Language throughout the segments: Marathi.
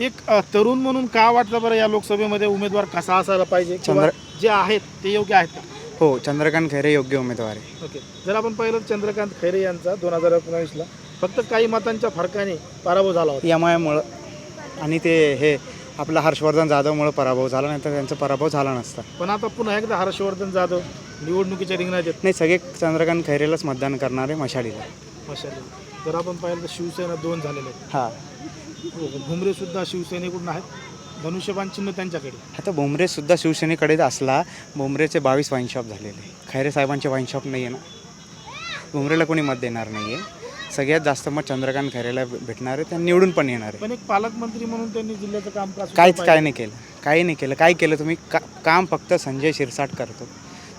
एक अ, तरुण म्हणून का वाटतं बरं या लोकसभेमध्ये उमेदवार कसा असायला पाहिजे किंवा जे आहेत ते योग्य आहेत? का हो चंद्रकांत खैरे योग्य उमेदवार आहे. ओके. जर आपण पाहिलं चंद्रकांत खैरे यांचा दोन हजार एकोणावीसला फक्त काही मतांच्या फरकाने पराभव झाला होता. यामुळं आणि ते हे आपला हर्षवर्धन जाधवमुळं पराभव झाला नाही तर त्यांचा पराभव झाला नसता. पण आता पुन्हा एकदा हर्षवर्धन जाधव निवडणुकीच्या रिंगणात येत. नाही सगळे चंद्रकांत खैरेलाच मतदान करणारे मशालीला. मशाली. जर आपण पाहिलं तर शिवसेना दोन झालेले आहेत. हो, भुमरे सुद्धा शिवसेनेकडून आहेत. धनुष्यबाण चिन्ह त्यांच्याकडे. आता बोंबरेसुद्धा शिवसेनेकडेच असला बोंबरेचे बावीस वाईन शॉप झालेले. खैरे साहेबांचे वाईन शॉप नाही आहे ना? बोंबरेला कोणी मत देणार नाही आहे सगळ्यात जास्त मत चंद्रकांत खैरेला भेटणार आहे त्या निवडून पण येणार आहे. पण एक पालकमंत्री म्हणून त्यांनी जिल्ह्याचं कामकाज सुद्धा काहीच. काय नाही केलं. काही नाही केलं. काय केलं तुम्ही? का काम फक्त संजय शिरसाट करतो.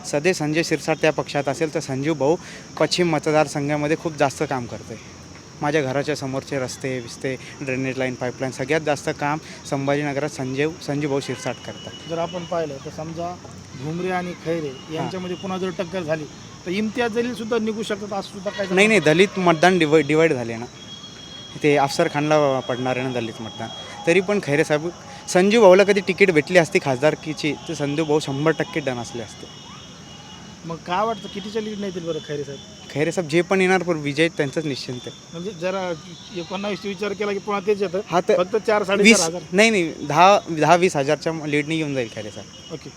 सध्या संजय शिरसाट त्या पक्षात असेल तर संजीव भाऊ पश्चिम मतदारसंघामध्ये खूप जास्त काम करते माझ्या घराच्या समोरचे रस्ते बिस्ते ड्रेनेज लाईन पाईपलाईन सगळ्यात जास्त काम संभाजीनगरात संजीव संजीव भाऊ शिरसाट करतात. जर आपण पाहिलं तर समजा भुमरे आणि खैरे यांच्यामध्ये पुन्हा जर टक्कर झाली तर इम्तियाज जलील सुद्धा निघू शकतात असं सुद्धा काय नाही नाही दलित मतदान डिवाईड डिवाईड झाले ना. ते अफसर खानला पडणार आहे ना दलित मतदान. तरी पण खैरे साहेब संजीव भाऊला कधी तिकीट भेटली असती खासदारकीची तर संजीव भाऊ शंभर टक्के डन असले असते. मग काय वाटतं कितीच्या लीड नाही येतील बरं खैरे साहेब? खैरे साहेब जे पण येणार पण विजय त्यांचाच निश्चिंत आहे. म्हणजे जरा एकोणावीस विचार केला की पुन्हा तेच येतं? हा तर फक्त चार वीस साडेचार हजार. नाही नाही दहा दहा वीस हजारच्या लीडनी येऊन जाईल खैरे साहेब. ओके.